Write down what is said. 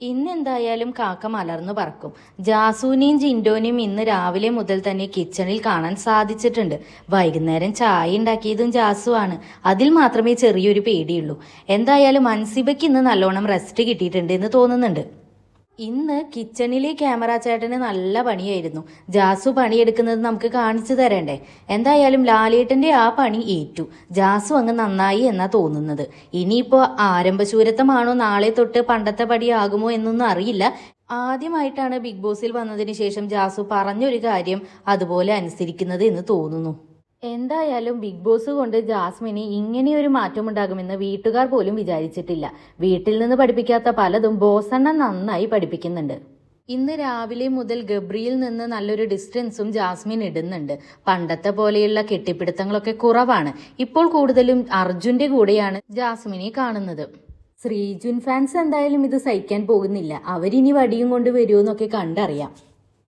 ഇന്ന് എന്തായാലും കാക്ക മലർന്നു പറക്കും. ജാസൂനിയും ജിൻഡോനിയും ഇന്ന് രാവിലെ മുതൽ തന്നെ കിച്ചണിൽ കാണാൻ സാധിച്ചിട്ടുണ്ട്. വൈകുന്നേരം ചായ ഉണ്ടാക്കിയതും ജാസു ആണ്. അതിൽ മാത്രമേ ചെറിയൊരു പേടിയുള്ളൂ. എന്തായാലും അൻസിബയ്ക്ക് ഇന്ന് നല്ലോണം റെസ്റ്റ് കിട്ടിയിട്ടുണ്ട് എന്ന് തോന്നുന്നുണ്ട്. ഇന്ന് കിച്ചണിലെ ക്യാമറ ചേട്ടന് നല്ല പണിയായിരുന്നു. ജാസു പണിയെടുക്കുന്നത് നമുക്ക് കാണിച്ചു തരണ്ടേ. എന്തായാലും ലാലേട്ടന്റെ ആ പണി ഏറ്റു. ജാസു അങ്ങ് നന്നായി എന്നാ തോന്നുന്നത്. ഇനിയിപ്പോ ആരംഭശൂരത്വമാണോ നാളെ തൊട്ട് പണ്ടത്തെ പടി പടിയാകുമോ എന്നൊന്നും അറിയില്ല. ആദ്യമായിട്ടാണ് ബിഗ് ബോസിൽ വന്നതിന് ശേഷം ജാസു പറഞ്ഞൊരു കാര്യം അതുപോലെ അനുസരിക്കുന്നത് എന്ന് തോന്നുന്നു. എന്തായാലും ബിഗ് ബോസ് കൊണ്ട് ജാസ്മിന് ഇങ്ങനെയൊരു മാറ്റമുണ്ടാകുമെന്ന് വീട്ടുകാർ പോലും വിചാരിച്ചിട്ടില്ല. വീട്ടിൽ നിന്ന് പഠിപ്പിക്കാത്ത പലതും ബോസണ്ണ നന്നായി പഠിപ്പിക്കുന്നുണ്ട്. ഇന്ന് രാവിലെ മുതൽ ഗബ്രിയിൽ നിന്ന് നല്ലൊരു ഡിസ്റ്റൻസും ജാസ്മിൻ ഇടുന്നുണ്ട്. പണ്ടത്തെ പോലെയുള്ള കെട്ടിപ്പിടുത്തങ്ങളൊക്കെ കുറവാണ്. ഇപ്പോൾ കൂടുതലും അർജുന്റെ കൂടെയാണ് ജാസ്മിനെ കാണുന്നത്. ശ്രീജുൻ ഫാൻസ് എന്തായാലും ഇത് സഹിക്കാൻ പോകുന്നില്ല. അവരിനി വടിയും കൊണ്ട് വരുമെന്നൊക്കെ കണ്ടറിയാം.